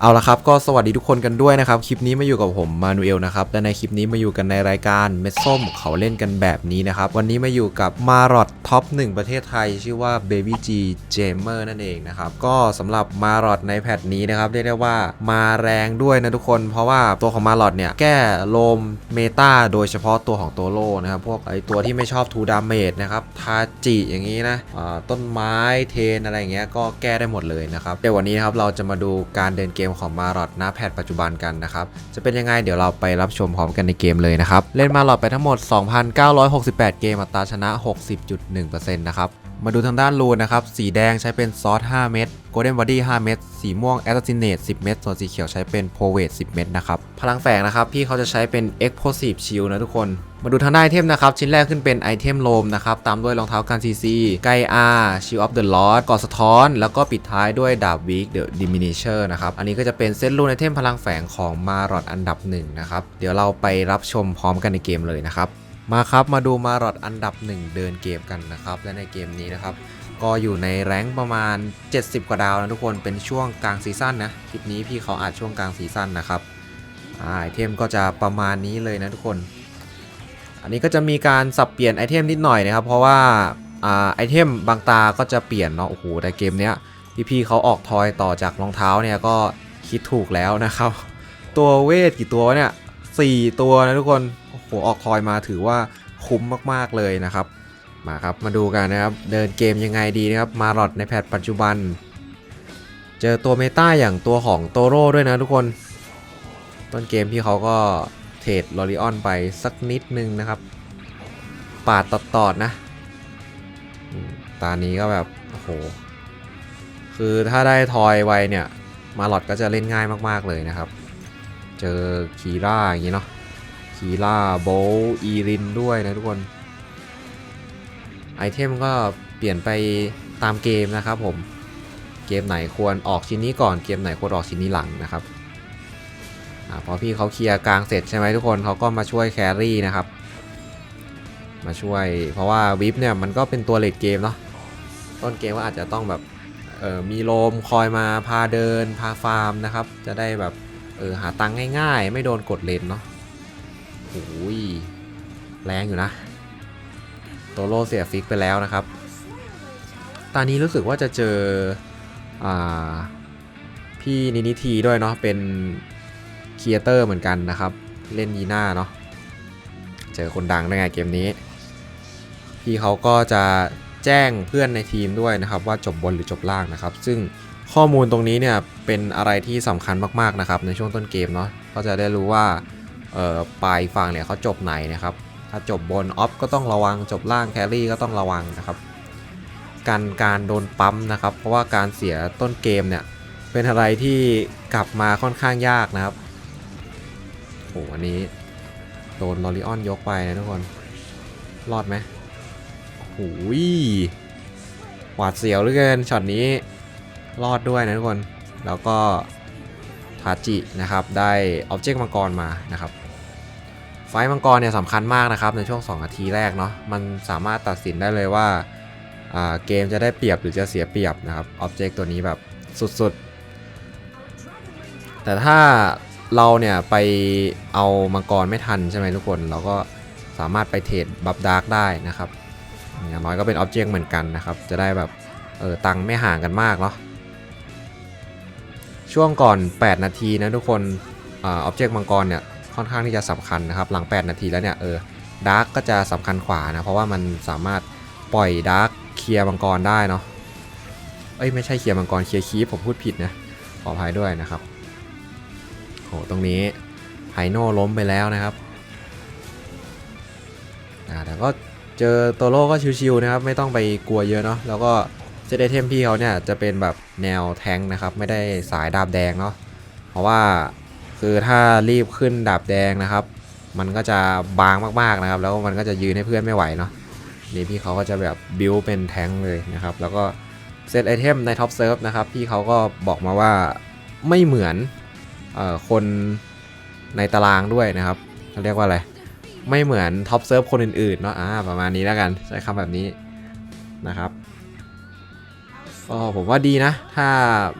เอาละครับก็สวัสดีทุกคนกันด้วยนะครับ คลิปนี้มาอยู่กับผมมานูเอลนะครับและในคลิปนี้มาอยู่กันในรายการเม็ดส้มเขาเล่นกันแบบนี้นะครับ วันนี้มาอยู่กับมารอดท็อป1ประเทศไทย ชื่อว่า Baby G Gamer นั่นเองนะครับก็สำหรับมารอดในแพทนี้นะครับเรียกได้ว่ามาแรงด้วยนะทุกคน เพราะว่าตัวของมารอดเนี่ยแก้โลมเมตาโดยเฉพาะตัวของโตโรนะครับพวกไอตัวที่ไม่ชอบทูดามเมจนะครับทาจิอย่างนี้นะต้นไม้เทนอะไรอย่างเงี้ยก็แก้ได้หมดเลยนะครับเดี๋ยววันนี้นะครับเราจะมาดูการเดินเกมของมารอดหน้าแพทปัจจุบันกันนะครับ จะเป็นยังไงเดี๋ยวเราไปรับชมพร้อมกันในเกมเลยนะครับ เล่นมาลอดไปทั้งหมด 2,968 เกมอัตราชนะ 60.1%นะครับ มาดูทางด้านรูนนะครับ สีแดงใช้เป็นซอส 5 เม็ดโกลเด้นบอดี้5เม็ดสีม่วงแอสซินเนต10 เม็ดส่วนสีเขียวใช้เป็นโพเวต10 เม็ดนะครับ พลังแฝงนะครับ พี่เขาจะใช้เป็น Explosive Shield นะทุกคน มาดูทางด้านไอเทมนะครับ ชิ้นแรกขึ้นเป็นไอเทมโลมนะครับ ตามด้วยรองเท้าการซีซีไกอาร์ชิลออฟเดอะลอดกอดสะท้อน แล้วก็ปิดท้ายด้วยดาบวิกเดอะดิมินิเชอร์นะครับ อันนี้ก็จะเป็นเซตรูนไอเทมพลังแฝงของมารอดอันดับหนึ่งนะครับเดี๋ยวเราไปรับชมพร้อมกันในเกมเลยนะครับ มาครับมาดูมารอดอันดับ 1 เดินเกมกันนะครับและในเกมนี้นะครับ ก็อยู่ในแรงประมาณ 70 กว่าดาวนะทุกคนเป็นช่วงกลางซีซั่นนะคลิปนี้พี่เขาอัดช่วงกลางซีซั่นนะครับไอเทมก็จะประมาณนี้เลยนะทุกคน อันนี้ก็จะมีการสับเปลี่ยนไอเทมนิดหน่อยนะครับ เพราะว่าไอเทมบางตาก็จะเปลี่ยนเนาะโอ้โหแต่เกมเนี้ยพี่ๆเขาออกทอยต่อจากรองเท้าเนี่ยก็คิดถูกแล้วนะครับ ตัวเวทกี่ตัวเนี่ยสี่ตัวนะทุกคน โอ้โหออกทอยมาถือว่าคุ้มมากๆเลยนะครับ มาครับมาดูกันนะครับ เดินเกมยังไงดีนะครับมาหลอดในแพทปัจจุบัน เจอตัวเมตาอย่างตัวของโตโร่ด้วยนะทุกคน ต้นเกมพี่เขาก็เทรดลอริออนไปสักนิดนึงนะครับ ปาดตอดๆนะ ตานี้ก็แบบ โอ้โห คือถ้าได้ทอยไวเนี่ย มาหลอดก็จะเล่นง่ายมากๆเลยนะครับ เจอคีร่าอย่างนี้เนาะ คีร่าโบอีรินด้วยนะทุกคน ไอเทมก็เปลี่ยนไปตามเกมนะครับผม เกมไหนควรออกชิ้นนี้ก่อน เกมไหนควรออกชิ้นนี้หลังนะครับอพอพี่เขาเคลียร์กลางเสร็จใช่ไหมทุกคนเขาก็มาช่วยแครี่นะครับ มาช่วย เพราะว่าวิปเนี่ยมันก็เป็นตัวเลดเกมเนาะ ต้นเกมก็อาจจะต้องแบบมีโลมคอยมาพาเดินพาฟาร์มนะครับ จะได้แบบเออหาตังค์ง่ายๆ ไม่โดนกดเลนเนาะ โอ้ยแรงอยู่นะ โตโรเสียฟิกไปแล้วนะครับ ตอนนี้รู้สึกว่าจะเจออ่าพี่นินิทีด้วยเนาะเป็นครีเอเตอร์เหมือนกันนะครับ เล่นยีน่าเนาะเจอคนดังได้ไงเกมนี้ พี่เขาก็จะแจ้งเพื่อนในทีมด้วยนะครับ ว่าจบบนหรือจบล่างนะครับ ซึ่งข้อมูลตรงนี้เนี่ยเป็นอะไรที่สำคัญมากๆนะครับ ในช่วงต้นเกมเนาะก็จะได้รู้ว่า ปลายฝั่งเนี่ยเขาจบไหนนะครับ ถ้าจบบนออฟก็ต้องระวังจบล่างแครี่ก็ต้องระวังนะครับ การการโดนปั๊มนะครับ เพราะว่าการเสียต้นเกมเนี่ยเป็นอะไรที่กลับมาค่อนข้างยากนะครับโหอันนี้โดนลอริออนยกไปนะทุกคน รอดไหมหูยหวาดเสียวเหลือเกินช็อตนี้รอดด้วยนะทุกคน แล้วก็ทาจินะครับ ได้ออบเจกต์มังกรมานะครับ ไฟมังกรเนี่ยสำคัญมากนะครับในช่วง 2 นาทีแรกเนาะมันสามารถตัดสินได้เลยว่าเกมจะได้เปรียบหรือจะเสียเปรียบนะครับอ็อบเจกต์ตัวนี้แบบสุดๆ แต่ถ้าเราเนี่ยไปเอามังกรไม่ทันใช่ไหมทุกคน เราก็สามารถไปเทรดบัฟดาร์กได้นะครับอย่างน้อยก็เป็นอ็อบเจกต์เหมือนกันนะครับ จะได้แบบเออตังไม่ห่างกันมากเนาะช่วงก่อน 8 นาทีนะทุกคนออบเจกต์มังกรเนี่ย ค่อนข้างที่จะสำคัญนะครับหลัง 8 นาทีแล้วเนี่ยเออดาร์กก็จะสำคัญกว่านะเพราะว่ามันสามารถปล่อยดาร์กเคลียร์มังกรได้เนาะเอ้ยไม่ใช่เคลียร์มังกรเคลียร์คีผมพูดผิดนะขออภัยด้วยนะครับโหตรงนี้ไฮโน่ล้มไปแล้วนะครับอ่าแต่ก็เจอโตโร่ก็ชิวๆนะครับไม่ต้องไปกลัวเยอะเนาะแล้วก็เซตไอเทมพี่เขาเนี่ยจะเป็นแบบแนวแทงนะครับไม่ได้สายดาบแดงเนาะเพราะว่า คือถ้ารีบขึ้นดาบแดงนะครับ มันก็จะบางมากๆนะครับ แล้วมันก็จะยืนให้เพื่อนไม่ไหวเนาะนี่พี่เขาก็จะแบบบิวเป็นแทงเลยนะครับ แล้วก็เซตไอเทมในท็อปเซิร์ฟนะครับพี่เขาก็บอกมาว่าไม่เหมือนออคนในตารางด้วยนะครับเขาเรียกว่าอะไร ไม่เหมือนท็อปเซิร์ฟคนอื่นๆเนาะอ่าประมาณนี้แล้วกันใช้คำแบบนี้นะครับก็ผมว่าดีนะ ถ้า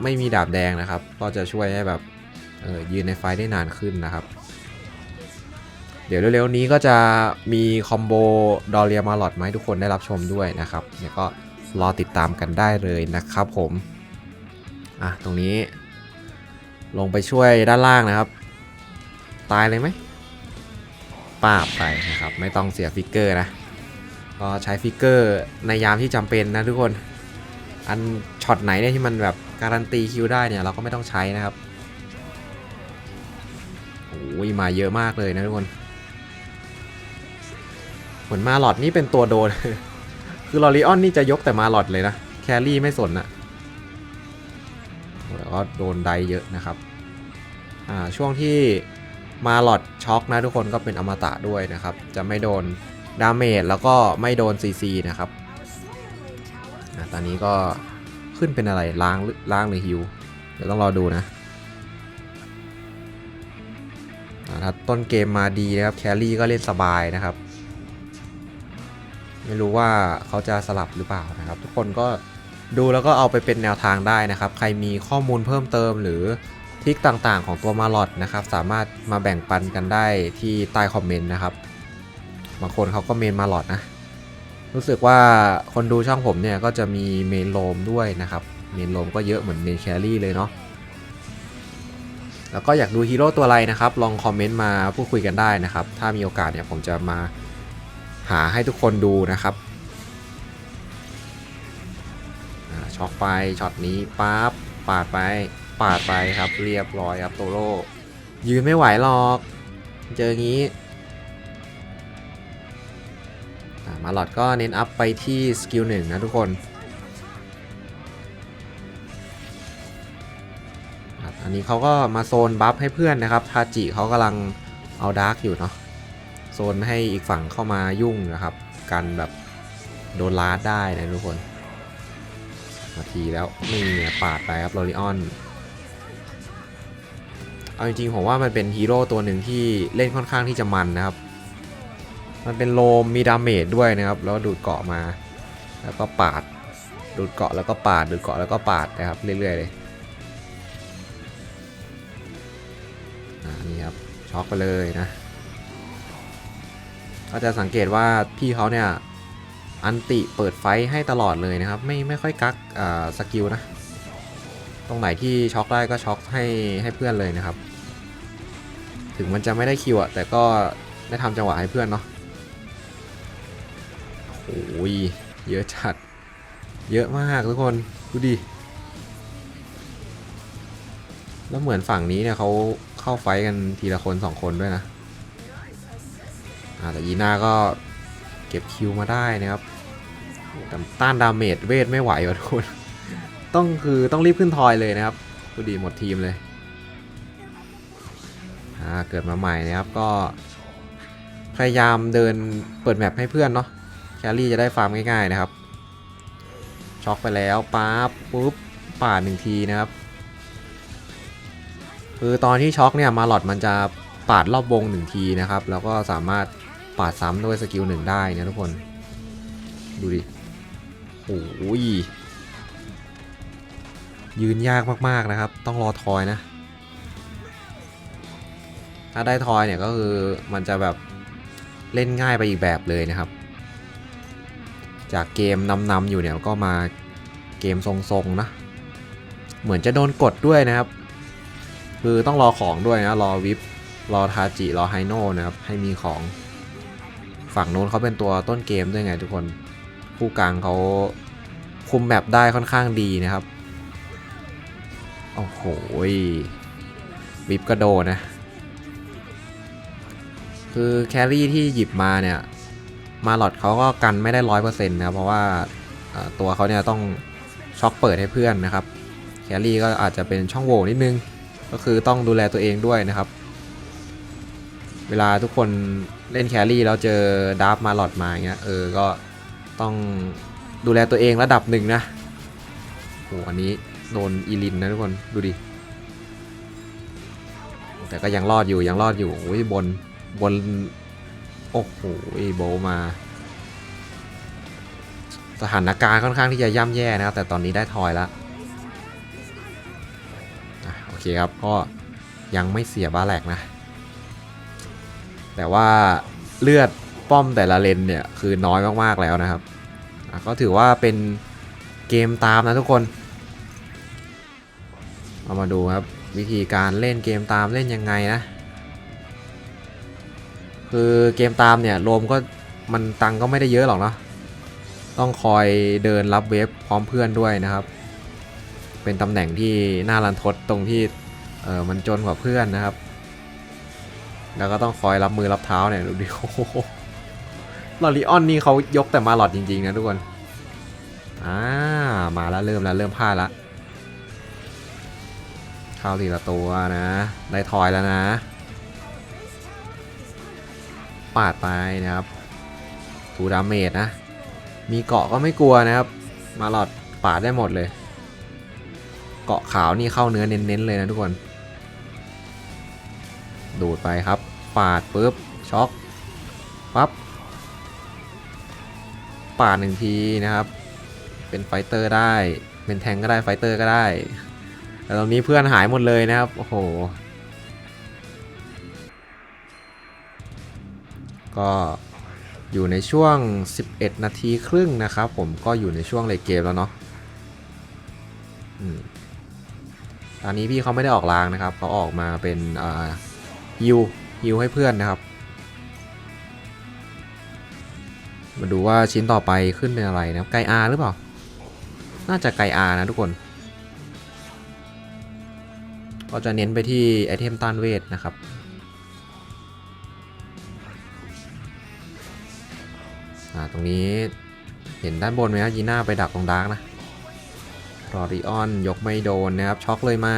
ไม่มีดาบแดงนะครับ ก็จะช่วยให้แบบ เออยืนในไฟได้นานขึ้นนะครับ เดี๋ยวเร็วๆนี้ก็จะมีคอมโบดอเรียมาลอดมาให้ทุกคนได้รับชมด้วยนะครับเนี่ยก็รอติดตามกันได้เลยนะครับผมอะตรงนี้ ลงไปช่วยด้านล่างนะครับ ตายเลยไหมป้าบไปนะครับ ไม่ต้องเสียฟิกเกอร์นะก็ใช้ฟิกเกอร์ในยามที่จำเป็นนะทุกคน อันช็อตไหนเนี่ยที่มันแบบการันตีคิวได้เนี่ยเราก็ไม่ต้องใช้นะครับ มาเยอะมากเลยนะทุกคน เหมือนมาหลอดนี่เป็นตัวโดน คือลอริออนนี่จะยกแต่มาหลอดเลยนะ แครี่ไม่สนนะแล้วก็โดนไดเยอะนะครับ อ่า ช่วงที่มาหลอดช็อกนะทุกคนก็เป็นอมตะด้วยนะครับ จะไม่โดนดาเมจแล้วก็ไม่โดน CC นะครับอะตอนนี้ก็ขึ้นเป็นอะไรล้างล้างหรือฮิว เดี๋ยวต้องรอดูนะ ถ้าต้นเกมมาดีนะครับแครี่ก็เล่นสบายนะครับ ไม่รู้ว่าเขาจะสลับหรือเปล่านะครับ ทุกคนก็ดูแล้วก็เอาไปเป็นแนวทางได้นะครับ ใครมีข้อมูลเพิ่มเติมหรือทิคต่างๆ ของตัวมาลอดนะครับ สามารถมาแบ่งปันกันได้ที่ใต้คอมเมนต์นะครับบางคนเขาก็เมนมาลอดนะ รู้สึกว่าคนดูช่องผมเนี่ยก็จะมีเมนโลมด้วยนะครับ เมนโลมก็เยอะเหมือนเมนแครี่เลยเนาะ แล้วก็อยากดูฮีโร่ตัวอะไรนะครับ ลองคอมเมนต์มาพูดคุยกันได้นะครับ ถ้ามีโอกาสเนี่ยผมจะมาหาให้ทุกคนดูนะครับช็อกไปช็อตนี้ปั๊บปาดไปปาดไปครับเรียบร้อยครับโตโร่ยืนไม่ไหวหรอก เจองี้มาหลอดก็เน้นอัพไปที่สกิลหนึ่งนะทุกคน อันนี้เขาก็มาโซนบัฟให้เพื่อนนะครับทาจิเขากำลังเอาดาร์กอยู่เนาะโซนไม่ให้อีกฝั่งเข้ามายุ่งนะครับ กันแบบโดนลาดได้นะทุกคนมาทีแล้วนี่ปาดไปครับโรลิออนเอาจริงๆผมว่ามันเป็นฮีโร่ตัวหนึ่งที่เล่นค่อนข้างที่จะมันนะครับ มันเป็นโลมมีดาเมจด้วยนะครับ แล้วดูดเกาะมา แล้วก็ปาด ดูดเกาะแล้วก็ปาด ดูดเกาะแล้วก็ปาดนะครับเรื่อยๆเลย ช็อกไปเลยนะ ก็จะสังเกตว่าพี่เขาเนี่ย อันติเปิดไฟให้ตลอดเลยนะครับ ไม่ไม่ค่อยกักสกิลนะ ตรงไหนที่ช็อกได้ก็ช็อกให้ให้เพื่อนเลยนะครับ ถึงมันจะไม่ได้คิวอะแต่ก็ได้ทำจังหวะให้เพื่อนเนาะโอ้ยเยอะจัด เยอะมากทุกคน ดูดิ แล้วเหมือนฝั่งนี้เนี่ยเขา เข้าไฟกันทีละคนสองคนด้วยนะแต่ยีน่าก็เก็บคิวมาได้นะครับแต่ต้านดาเมจเวทไม่ไหวว่ะทุกคนต้องคือต้องรีบขึ้นทอยเลยนะครับดูดีหมดทีมเลยอ่าเกิดมาใหม่นะครับก็ พยายามเดินเปิดแมปให้เพื่อนเนาะแคลรี่จะได้ฟาร์มง่ายๆนะครับช็อกไปแล้วปั๊บปุ๊บปาดหนึ่งทีนะครับ คือตอนที่ช็อกเนี่ยมาหลอดมันจะปาดรอบวงหนึ่งทีนะครับ แล้วก็สามารถปาดซ้ำด้วยสกิลหนึ่งได้นะทุกคน ดูดิโอ้ยยืนยากมากๆนะครับ ต้องรอทอยนะ ถ้าได้ทอยเนี่ยก็คือมันจะแบบเล่นง่ายไปอีกแบบเลยนะครับ จากเกมนำๆอยู่เนี่ยก็มาเกมทรงๆนะ เหมือนจะโดนกดด้วยนะครับ คือต้องรอของด้วยนะ รอวิปรอทาจิ รอไฮโน่นะครับ ให้มีของ ฝั่งโน้นเขาเป็นตัวต้นเกมด้วยไงทุกคนผู้กลางเขาคุมแบบได้ค่อนข้างดีนะครับ โอ้โหวิปก็โดนนะ คือแครี่ที่หยิบมาเนี่ย มาหลอดเขาก็กันไม่ได้ร้อยเปอร์เซ็นต์นะเพราะว่าตัวเขาเนี่ยต้องช็อกเปิดให้เพื่อนนะครับ แครี่ก็อาจจะเป็นช่องโหว่นิดนึง ก็คือต้องดูแลตัวเองด้วยนะครับ เวลาทุกคนเล่นแครี่แล้วเจอดาร์ฟมาหลอดมาอย่างเงี้ยเออก็ต้องดูแลตัวเองระดับหนึ่งนะโอ้อันนี้โดนอีลินนะทุกคนดูดิแต่ก็ยังรอดอยู่ยังรอดอยู่โอ้ยบนบนโอ้โหโบมา สถานการณ์ค่อนข้างที่จะย่ำแย่นะครับแต่ตอนนี้ได้ทอยแล้วอะ เคครับก็ยังไม่เสียบาแลกนะ แต่ว่าเลือดป้อมแต่ละเลนเนี่ยคือน้อยมากๆแล้วนะครับ ก็ถือว่าเป็นเกมตามนะทุกคนเอามาดูครับวิธีการเล่นเกมตามเล่นยังไงนะ คือเกมตามเนี่ยโรมก็มันตังก็ไม่ได้เยอะหรอกเนาะต้องคอยเดินรับเวฟพร้อมเพื่อนด้วยนะครับ เป็นตำแหน่งที่น่ารันทดตรงที่เออมันจนกว่าเพื่อนนะครับ แล้วก็ต้องคอยรับมือรับเท้าเนี่ยดูดิโอ้โหลอริออนนี่เขายกแต่มาหลอดจริงๆนะทุกคนอ่ามาแล้วเริ่มแล้วเริ่มพลาดละเข้าทีละตัวนะ ได้ทอยแล้วนะ ปาดไปนะครับทูดาเมจนะ มีเกาะก็ไม่กลัวนะครับ มาหลอดปาดได้หมดเลย เกาะขาวนี่เข้าเนื้อเน้นๆเลยนะทุกคน ดูดไปครับปาดปุ๊บช็อกปั๊บปาดหนึ่งทีนะครับ เป็นไฟเตอร์ได้ เป็นแทงก็ได้ไฟเตอร์ก็ได้ แต่ตรงนี้เพื่อนหายหมดเลยนะครับ โอ้โห ก็อยู่ในช่วง 11 นาทีครึ่งนะครับ ผมก็อยู่ในช่วงเลทเกมแล้วเนาะ อืมตอนนี้พี่เขาไม่ได้ออกรางนะครับเขาออกมาเป็นอ่าฮิวฮิวให้เพื่อนนะครับ มาดูว่าชิ้นต่อไปขึ้นเป็นอะไรนะไกอาหรือเปล่า น่าจะไกอานะทุกคน ก็จะเน้นไปที่ไอเทมต้านเวทนะครับตรงนี้เห็นด้านบนไหมครับยีน่าไปดักตรงดาร์กนะ รอริออนยกไม่โดนนะครับ ช็อกเลยไหม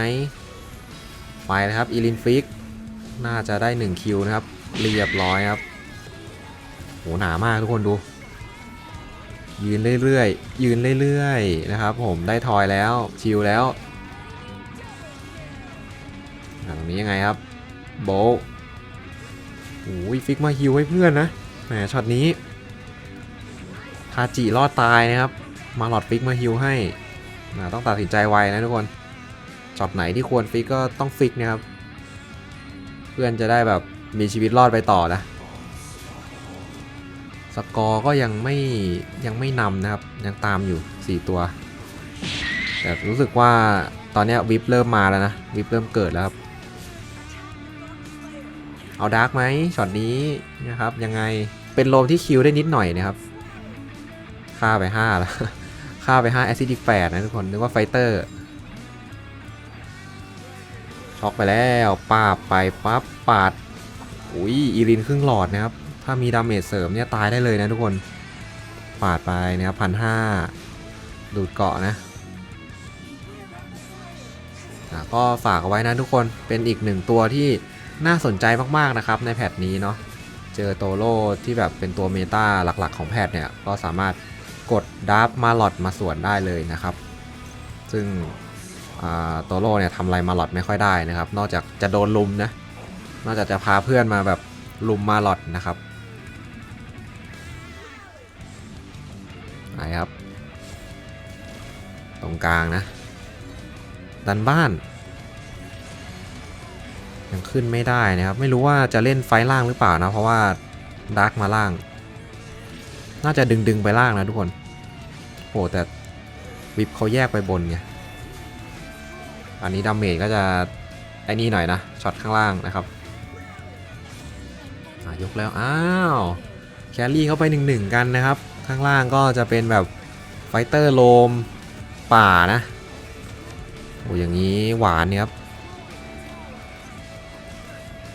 ไปนะครับอีลินฟิก น่าจะได้1คิวนะครับ เรียบร้อยครับโหหนามากทุกคนดู ยืนเรื่อยๆ ยืนเรื่อยๆ นะครับ ผมได้ทอยแล้ว ชิลแล้วอ่าตรงนี้ยังไงครับ โบโอ้ยฟิกมาฮิวให้เพื่อนนะแหมช็อตนี้ทาจิรอดตายนะครับ มาหลอดฟิกมาฮิวให้ ต้องตัดสินใจไวนะทุกคนช็อตไหนที่ควรฟิกก็ต้องฟิกนะครับ เพื่อนจะได้แบบมีชีวิตรอดไปต่อนะ สกอร์ก็ยังไม่ยังไม่นำนะครับ ยังตามอยู่ 4 ตัว แต่รู้สึกว่าตอนนี้วิปเริ่มมาแล้วนะ วิปเริ่มเกิดแล้วครับ เอาดาร์กไหมช็อตนี้นะครับ ยังไงเป็นโลมที่คิวได้นิดหน่อยนะครับ ฆ่าไป 5 แล้ว ฆ่าไป5แอซิดิกแดนะทุกคนนึกว่าไฟเตอร์ช็อกไปแล้วปาไปปั๊บปาดอุ้ยอีรินครึ่งหลอดนะครับ ถ้ามีดาเมจเสริมเนี่ยตายได้เลยนะทุกคนปาดไปนะครับพันห้าดูดเกาะนะอะก็ฝากเอาไว้นะทุกคนเป็นอีกหนึ่งตัวที่น่าสนใจมากๆนะครับในแพทนี้เนาะเจอโตโร่ที่แบบเป็นตัวเมตาหลักๆของแพทเนี่ยก็สามารถ กดดับมาหลอดมาสวนได้เลยนะครับ ซึ่งอ่าโตโร่เนี่ยทำอะไรมาหลอดไม่ค่อยได้นะครับ นอกจากจะโดนลุมนะนอกจากจะพาเพื่อนมาแบบลุมมาหลอดนะครับไหนครับ ตรงกลางนะ ดันบ้าน ยังขึ้นไม่ได้นะครับ ไม่รู้ว่าจะเล่นไฟล่างหรือเปล่านะ เพราะว่าดาร์กมาล่าง น่าจะดึงดึงๆไปล่างนะทุกคนโหแต่วิปเขาแยกไปบนไงอันนี้ดาเมจก็จะไอ้นี่หน่อยนะช็อตข้างล่างนะครับยกแล้ว อ้าว แครี่เข้าไปหนึ่งหนึ่งกันนะครับ ข้างล่างก็จะเป็นแบบไฟเตอร์โลมป่านะโอ้อย่างนี้หวานเนี่ยครับ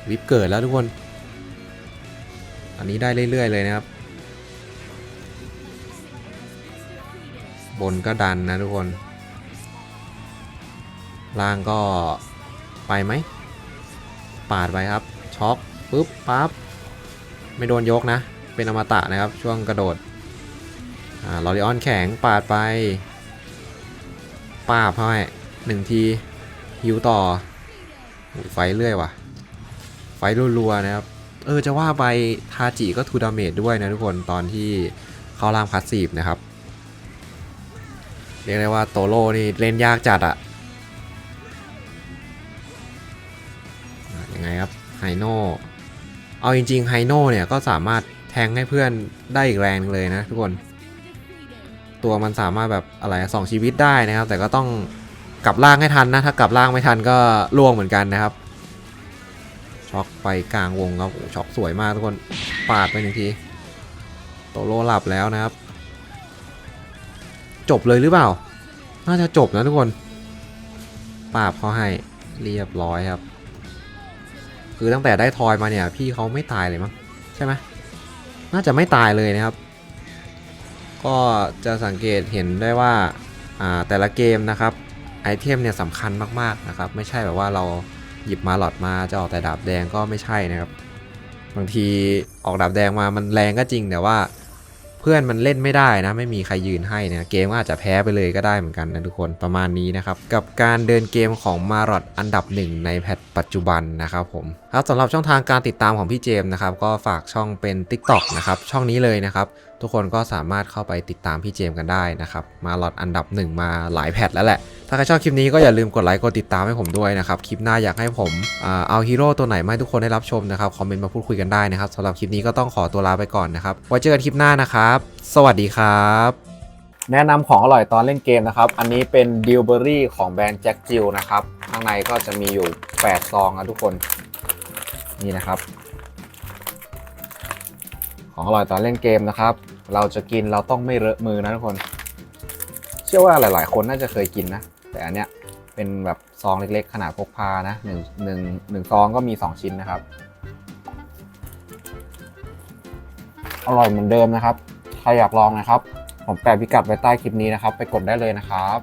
วิปเกิดแล้วทุกคน อันนี้ได้เรื่อยๆเลยนะครับ บนก็ดันนะทุกคน ล่างก็ไปไหม ปาดไปครับ ช็อกปุ๊บปั๊บ ไม่โดนยกนะ เป็นอมตะนะครับ ช่วงกระโดด อ่า ลอริออนแข็ง ปาดไปป้าบเข้าให้หนึ่งทีฮิวต่อ ไฟเรื่อยว่ะ ไฟรัวๆนะครับ เออ จะว่าไปทาจิก็ทูดาเมจด้วยนะทุกคน ตอนที่เข้าล่างพาสซีฟนะครับ เรียกได้ว่าโตโร่นี่เล่นยากจัดอะยังไงครับไฮโน่เอาจริงๆไฮโน่เนี่ยก็สามารถแทงให้เพื่อนได้อีกแรงเลยนะทุกคน ตัวมันสามารถแบบอะไรสองชีวิตได้นะครับ แต่ก็ต้องกลับล่างให้ทันนะ ถ้ากลับล่างไม่ทันก็ล่วงเหมือนกันนะครับ ช็อกไปกลางวงครับช็อกสวยมากทุกคนปาดไปหนึ่งทีโตโร่หลับแล้วนะครับ จบเลยหรือเปล่า น่าจะจบนะทุกคนปราบเขาให้เรียบร้อยครับ คือตั้งแต่ได้ทอยมาเนี่ย พี่เขาไม่ตายเลยมั้งใช่ไหมน่าจะไม่ตายเลยนะครับ ก็จะสังเกตเห็นได้ว่าอ่าแต่ละเกมนะครับไอเทมเนี่ยสำคัญมากๆนะครับ ไม่ใช่แบบว่าเราหยิบมาหลอดมาจะออกแต่ดาบแดงก็ไม่ใช่นะครับ บางทีออกดาบแดงมามันแรงก็จริงแต่ว่า พื่อนมันเล่นไม่ได้นะ ไม่มีใครยืนให้เนี่ยเกมก็อาจจะแพ้ไปเลยก็ได้เหมือนกันนะทุกคนประมาณนี้นะครับกับการเดินเกมของมารอดอันดับหนึ่งในแพทปัจจุบันนะครับผมครับสำหรับช่องทางการติดตามของพี่เจมนะครับก็ฝากช่องเป็น TikTok นะครับช่องนี้เลยนะครับทุกคนก็สามารถเข้าไปติดตามพี่เจมกันได้นะครับ มาหลอดอันดับหนึ่งมาหลายแพทแล้วแหละ ถ้าใครชอบคลิปนี้ก็อย่าลืมกดไลค์กดติดตามให้ผมด้วยนะครับ คลิปหน้าอยากให้ผมเอาฮีโร่ตัวไหนมาให้ทุกคนได้รับชมนะครับ คอมเมนต์มาพูดคุยกันได้นะครับสำหรับคลิปนี้ก็ต้องขอตัวลาไปก่อนนะครับไว้เจอกันคลิปหน้านะครับ สวัสดีครับ แนะนำของอร่อยตอนเล่นเกมนะครับ อันนี้เป็นดิวเบอรี่ของแบรนด์แจ็คจิลนะครับ ข้างในก็จะมีอยู่ 8 ซองนะทุกคน นี่นะครับ ของอร่อยตอนเล่นเกมนะครับ เราจะกินเราต้องไม่เลอะมือนะทุกคน เชื่อว่าหลาย ๆ คนน่าจะเคยกินนะ แต่อันเนี้ยเป็นแบบซองเล็ก ๆ ขนาดพกพานะหนึ่งหนึ่งหนึ่งซองก็มี 2 ชิ้นนะครับ อร่อยเหมือนเดิมนะครับ ใครอยากลองนะครับ ผมแปะพิกัดไว้ใต้คลิปนี้นะครับ ไปกดได้เลยนะครับ